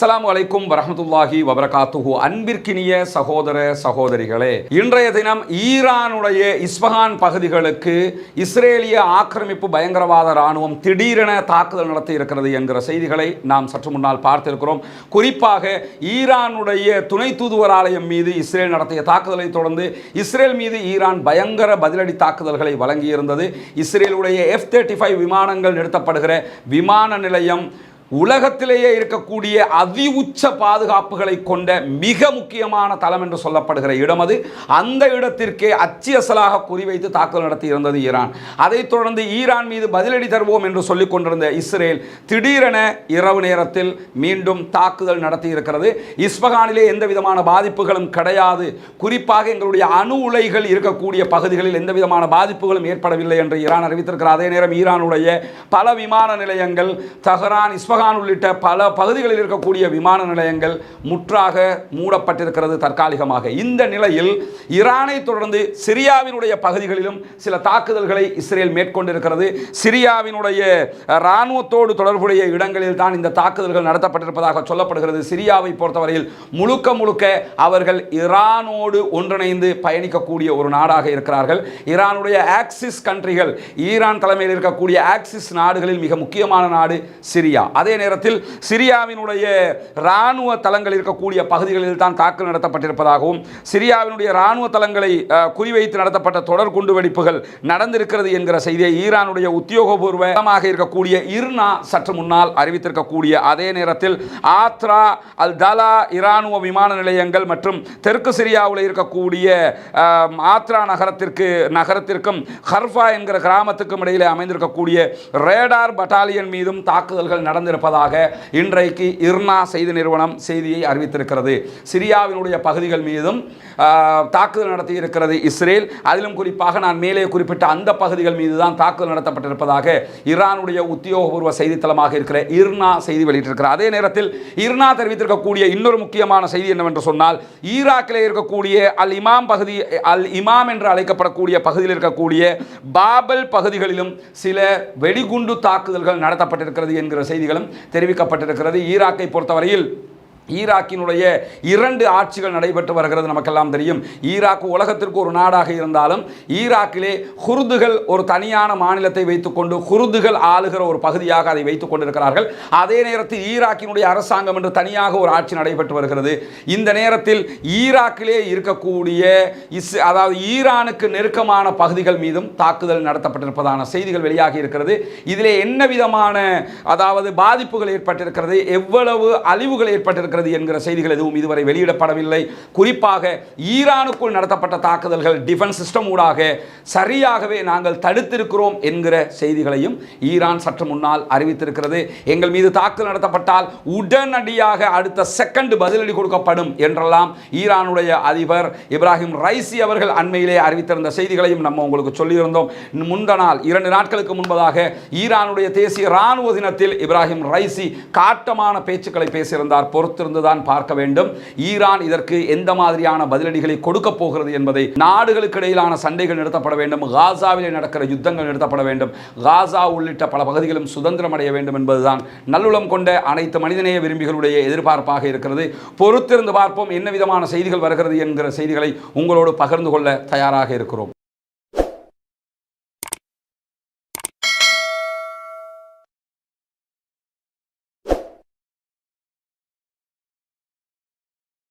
அஸ்லாம் அலைக்கும் வரமத்துல்லாஹி வபரகாத்துஹு. அன்பிற்கினிய சகோதர சகோதரிகளே இன்றைய தினம் ஈரானுடைய இஸ்பஹான் பகுதிகளுக்கு இஸ்ரேலிய ஆக்கிரமிப்பு பயங்கரவாத ராணுவம் திடீரென தாக்குதல் நடத்தி இருக்கிறது என்கிற செய்திகளை நாம் சற்று முன்னால் பார்த்திருக்கிறோம். குறிப்பாக ஈரானுடைய துணை தூதுவர் ஆலயம் மீது இஸ்ரேல் நடத்திய தாக்குதலை தொடர்ந்து இஸ்ரேல் மீது ஈரான் பயங்கர பதிலடி தாக்குதல்களை வழங்கியிருந்தது. இஸ்ரேலுடைய எஃப் தேர்ட்டி ஃபைவ் விமானங்கள் நிறுத்தப்படுகிற விமான நிலையம் உலகத்திலேயே இருக்கக்கூடிய அதி உச்ச பாதுகாப்புகளை கொண்ட மிக முக்கியமான தளம் என்று சொல்லப்படுகிற இடம் அது. அந்த இடத்திற்கே அச்சியசலாக குறிவைத்து தாக்குதல் நடத்தி இருந்தது ஈரான். அதைத் தொடர்ந்து ஈரான் மீது பதிலடி தருவோம் என்று சொல்லிக் கொண்டிருந்த இஸ்ரேல் திடீரென இரவு நேரத்தில் மீண்டும் தாக்குதல் நடத்தி இருக்கிறது. இஸ்பகானிலே எந்த விதமான பாதிப்புகளும் கிடையாது. குறிப்பாக எங்களுடைய அணு உலைகள் இருக்கக்கூடிய பகுதிகளில் எந்த விதமான பாதிப்புகளும் ஏற்படவில்லை என்று ஈரான் அறிவித்திருக்கிறார் அதே நேரம் ஈரானுடைய பல விமான நிலையங்கள் தஹரான் இஸ்பகான் உள்ளிட்ட பல பகுதிகளில் இருக்கக்கூடிய விமான நிலையங்கள் முற்றாக மூடப்பட்டிருக்கிறது தற்காலிகமாக. இந்த நிலையில் ஈரானை தொடர்ந்து சிரியாவினுடைய பகுதிகளிலும் சில தாக்குதல்களை இஸ்ரேல் மேற்கொண்டிருக்கிறது. சிரியாவினுடைய இராணுவத்தோடு தொடர்புடைய இடங்களில் தான் இந்த தாக்குதல்கள் நடத்தப்பட்டிருப்பதாக சொல்லப்படுகிறது. சிரியாவை பொறுத்தவரையில் முழுக்க முழுக்க அவர்கள் ஈரானோடு ஒன்றிணைந்து பயணிக்கக்கூடிய ஒரு நாடாக இருக்கிறார்கள். ஈரானுடைய ஆக்சிஸ் கண்ட்ரிகள் ஈரான் தலைமையில் இருக்கக்கூடிய ஆக்சிஸ் நாடுகளில் மிக முக்கியமான நாடு சிரியா. அதே நேரத்தில் சிரியாவினுடைய இராணுவ தளங்கள் இருக்கக்கூடிய பகுதிகளில் தான் தாக்குதல் நடத்தப்பட்டிருப்பதாகவும் சிரியாவினுடைய இராணுவ தளங்களை குறிவைத்து நடத்தப்பட்ட தொடர் குண்டுவெடிப்புகள் நடந்திருக்கிறது என்கிற செய்தியை ஈரானுடைய உத்தியோகபூர்வமாக இருக்கக்கூடிய இர்னா சற்று முன்னால் அறிவித்திருக்கக்கூடிய அதே நேரத்தில் ஆத்ரா அல் தலா இராணுவ விமான நிலையங்கள் மற்றும் தெற்கு சிரியாவில் இருக்கக்கூடிய ஆத்ரா நகரத்திற்கு நகரத்திற்கும் ஹர்ஃபா என்கிற கிராமத்துக்கும் இடையிலே அமைந்திருக்கக்கூடிய ரேடார் பட்டாலியன் மீதும் தாக்குதல்கள் இருப்பதாக இன்றைக்கு இர்னா செய்தி நிறுவனம் செய்தியை அறிவித்திருக்கிறது. சிரியாவினுடைய பகுதிகள் மீதும் தாக்குதல் நடத்தி இருக்கிறது இஸ்ரேல். அதிலும் குறிப்பாக நான் மேலே குறிப்பிட்ட அந்த பகுதிகள் மீது தான் தாக்குதல் நடத்தப்பட்டிருப்பதாக ஈரானுடைய உத்தியோகபூர்வ செய்தித்தளமாக இருக்கிற இர்னா செய்தி வெளியிட்டிருக்கிறார். அதே நேரத்தில் இர்னா தெரிவித்திருக்கக்கூடிய இன்னொரு முக்கியமான செய்தி என்னவென்று சொன்னால் ஈராக்கிலே இருக்கக்கூடிய அல் இமாம் பகுதி அல் இமாம் என்று அழைக்கப்படக்கூடிய பகுதியில் இருக்கக்கூடிய பாபல் பகுதிகளிலும் சில வெடிகுண்டு தாக்குதல்கள் நடத்தப்பட்டிருக்கிறது என்கிற செய்திகளும் தெரிவிக்கப்பட்டிருக்கிறது ஈராக்கை பொறுத்தவரையில். ஈராக்கினுடைய இரண்டு ஆட்சிகள் நடைபெற்று வருகிறது நமக்கெல்லாம் தெரியும். ஈராக் உலகத்திற்கு ஒரு நாடாக இருந்தாலும் ஈராக்கிலே குருதுகள் ஒரு தனியான மாநிலத்தை வைத்துக்கொண்டு குருதுகள் ஆளுகிற ஒரு பகுதியாக அதை வைத்துக் கொண்டிருக்கிறார்கள் அதே நேரத்தில் ஈராக்கினுடைய அரசாங்கம் என்று தனியாக ஒரு ஆட்சி நடைபெற்று வருகிறது. இந்த நேரத்தில் ஈராக்கிலே இருக்கக்கூடிய இஸ் அதாவது ஈரானுக்கு நெருக்கமான பகுதிகள் மீதும் தாக்குதல் நடத்தப்பட்டிருப்பதான செய்திகள் வெளியாகி இருக்கிறது. இதிலே என்ன விதமான அதாவது பாதிப்புகள் ஏற்பட்டிருக்கிறது எவ்வளவு அழிவுகள் ஏற்பட்டிருக்கிறது என்கிற செய்திகள் எதுவும் இதுவரை வெளியிடப்படவில்லை. குறிப்பாக ஈரானுக்குள் நடத்தப்பட்ட தாக்குதல்கள் டிஃபென்ஸ் சிஸ்டம் ஊடாக சரியாகவே நாங்கள் தடுத்திருக்கிறோம் என்கிற செய்திகளையும் ஈரான் சற்று முன்னால் அறிவித்திருக்கிறது. எங்கள் மீது தாக்குதல் நடத்தப்பட்டால் உடனடியாக அடுத்த செகண்ட் பதிலடி கொடுக்கப்படும் என்றெல்லாம் ஈரானுடைய அதிபர் இப்ராஹிம் ரைசி அவர்கள் அண்மையிலே அறிவித்திருந்த செய்திகளையும் நம்ம உங்களுக்கு சொல்லியிருந்தோம். முந்த நாள் இரண்டு நாட்களுக்கு முன்பதாக ஈரானுடைய தேசிய இராணுவ தினத்தில் இப்ராஹிம் ரைசி காட்டமான பேச்சுக்களை பேசியிருந்தார் பொறுத்திருந்த இருந்துதான் பார்க்க வேண்டும். ஈரான் இதற்கு எந்த மாதிரியான பதிலடிகளை கொடுக்க போகிறது என்பதை நாடுகளுக்கு இடையிலான சண்டைகள் நிறுத்தப்பட வேண்டும். காசாவில் நடக்கிற யுத்தங்கள் நிறுத்தப்பட வேண்டும். காசா உள்ளிட்ட பல பகுதிகளும் சுதந்திரம் அடைய வேண்டும் என்பதுதான் நல்லுளம் கொண்ட அனைத்து மனிதநேய விரும்பிகளுடைய எதிர்பார்ப்பாக இருக்கிறது. பொறுத்திருந்து பார்ப்போம் என்ன விதமான செய்திகள் வருகிறது என்கிற செய்திகளை உங்களோடு பகிர்ந்து கொள்ள தயாராக இருக்கிறோம்.